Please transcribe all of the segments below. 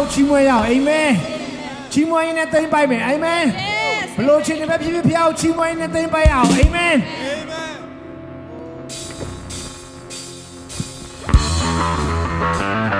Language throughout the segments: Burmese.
ကိုချီးမွမ်းရအောင်အာမင်ချီးမွမ်းရင်းနဲ့သိမ့်ပိုက်မယ်အာမင်ဘလို့ချင်းတွေပဲဖြစ်ဖြစ်ဖျားကိုချီးမွမ်းရင်းနဲ့သိမ့်ပိုက်အောင်အာမင်အာမင်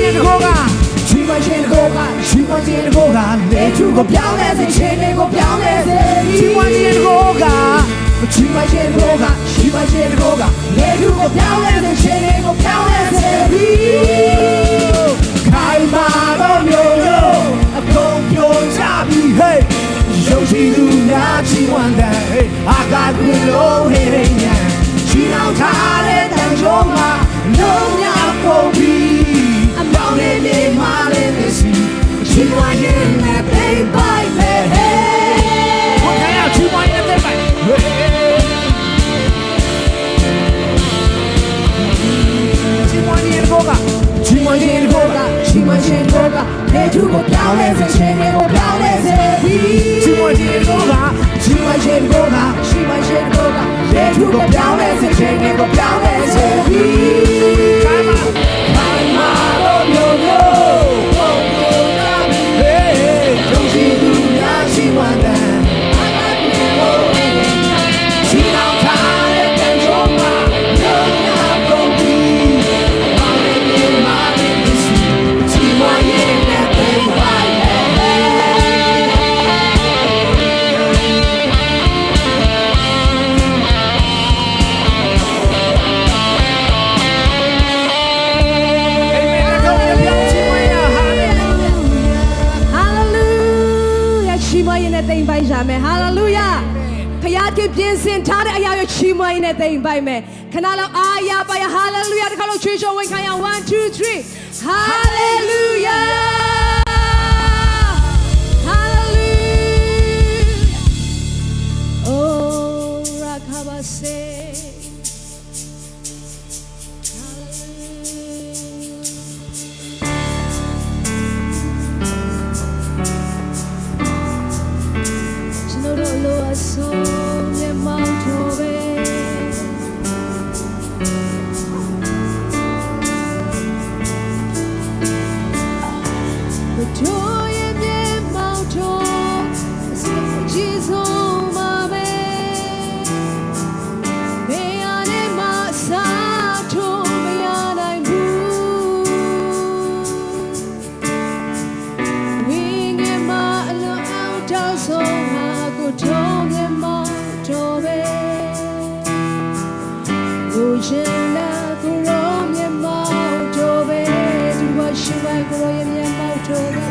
ပွားခြင်းတကောကနေသူကိုပြောင်းလဲစေခြင်းတွေကိုပြောင်းလဲစေချီးမွမ်းခြင်းတကောကချီးမွမ်းခြင်းတကောကချီးမွမ်းခြင်းတကောကနေသူကို ပြောင်းလဲစေခြင်းတွေကိုပြောင်းလဲစေပြီသူမရှင်ကိုကသူမရှင်ကိုကရှိမရှင်ကိုကယေရှုကိုပြောင်းလဲစေခြင်းတွေကိုပြောင်းလဲစေပြီ Come on away. Em bao?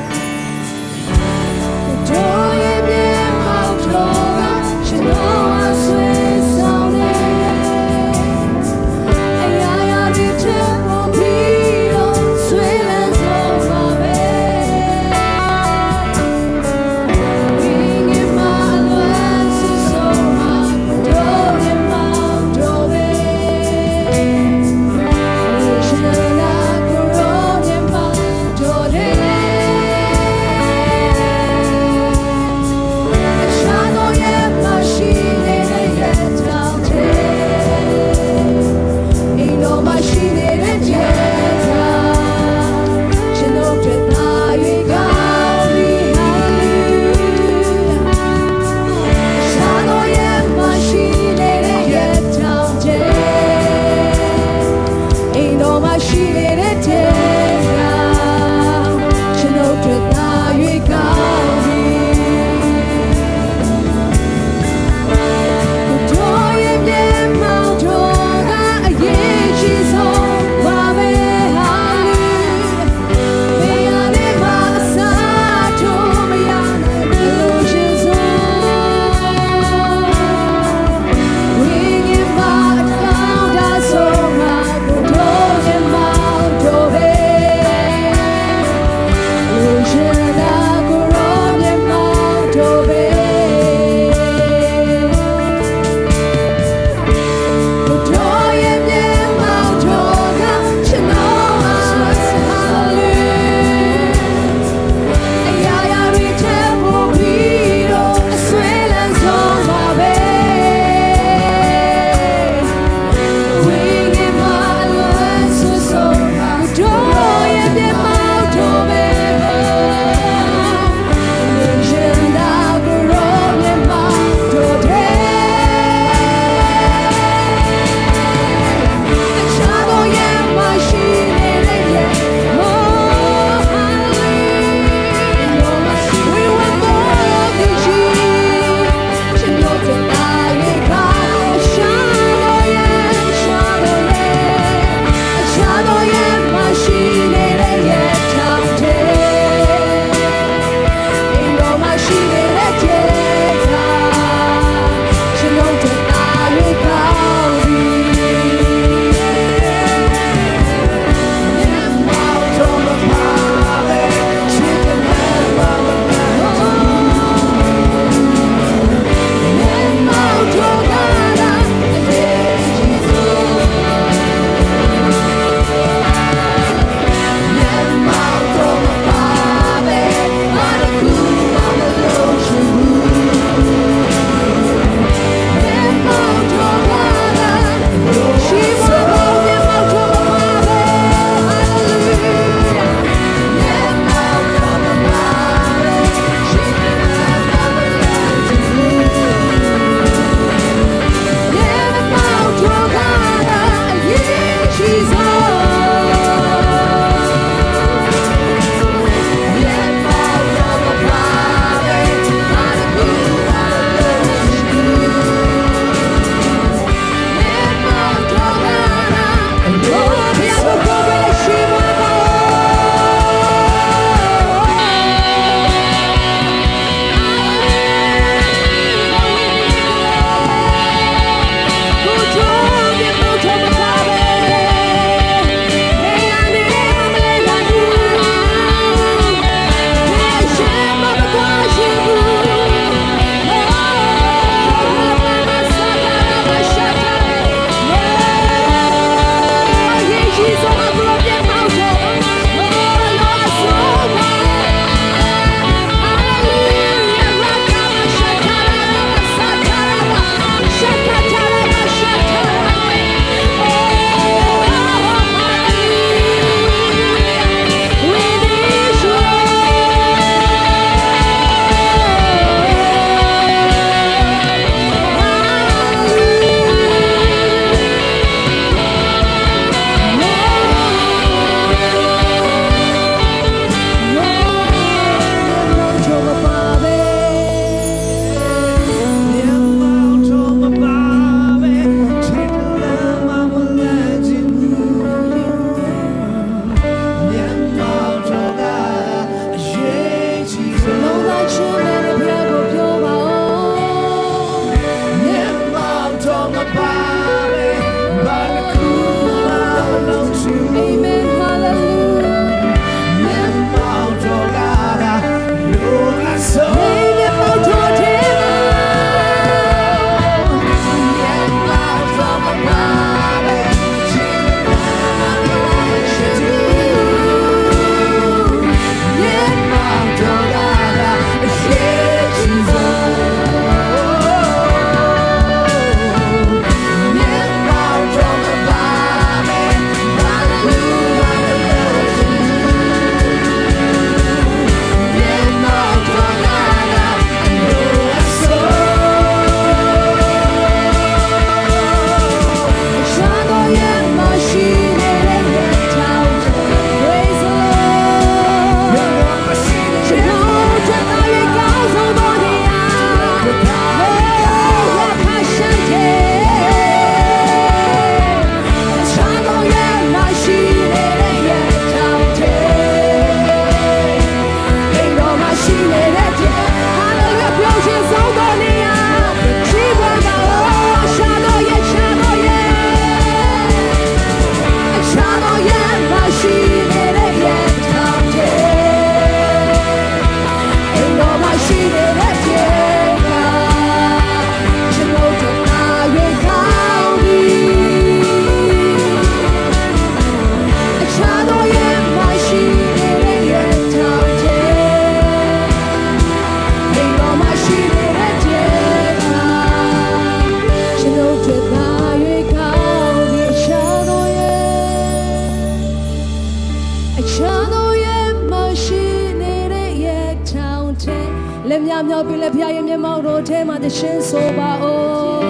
ရဲ့မျက်မှောက်တော်ထဲမှာတရှင်ဆိုပါဦး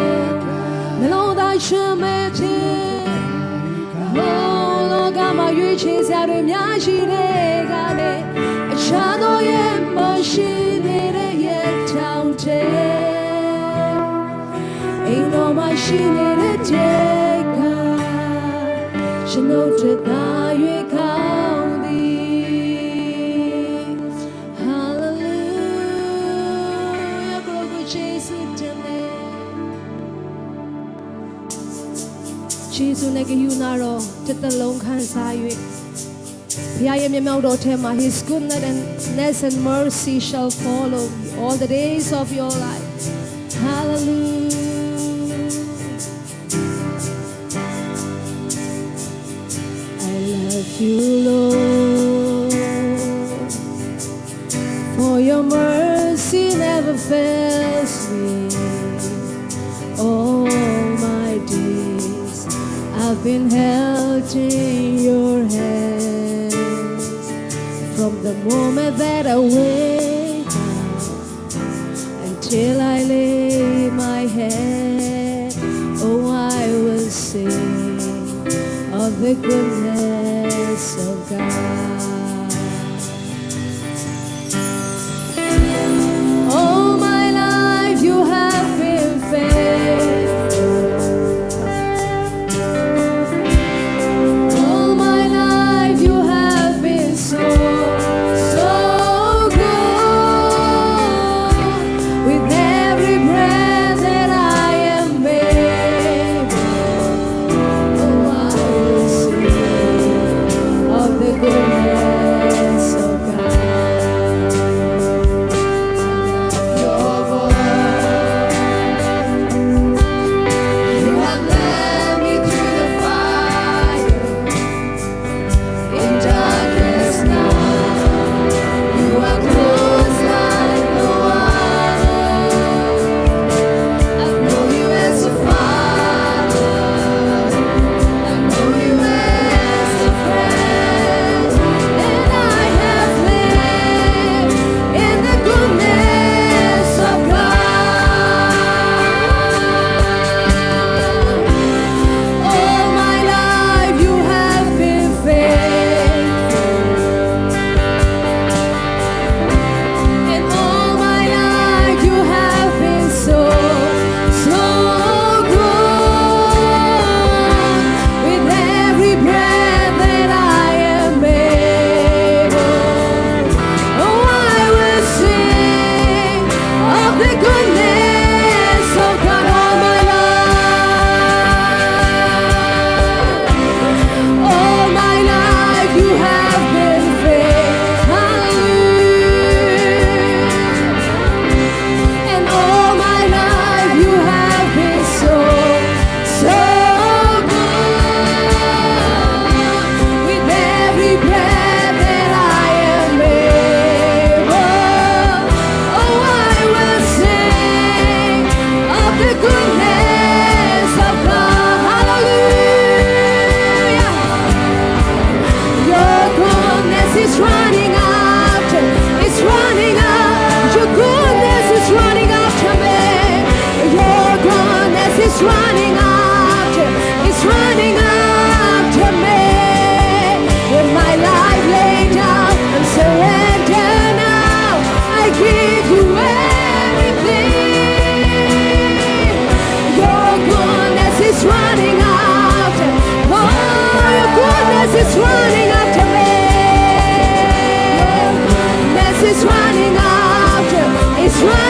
နှလုံးသားရှင်မဲ့ခြင်းဟောလောကမှာရွေးချယ်စရာတွေများရှိတဲ့ကလည်းအခြားသောရဲ့မရှိနေတဲ့ရဲ့တောင်တဲ့အိမ်တော်မှာရှိနေတဲ့တဲ့ကရှင်တို့ နဲ့ကယူနာတော့တစ်သက်လုံးခံစား၍ဘုရားရဲ့မျက်မှောက်တော်ထဲမှာ His goodness and mercy shall follow you all the days of your life. Hallelujah. I love you, Lord. For your mercy never fails me. Been held in your hands. From the moment that I wake up until I lay my head, oh, I will sing of the goodness of God. running. It's running.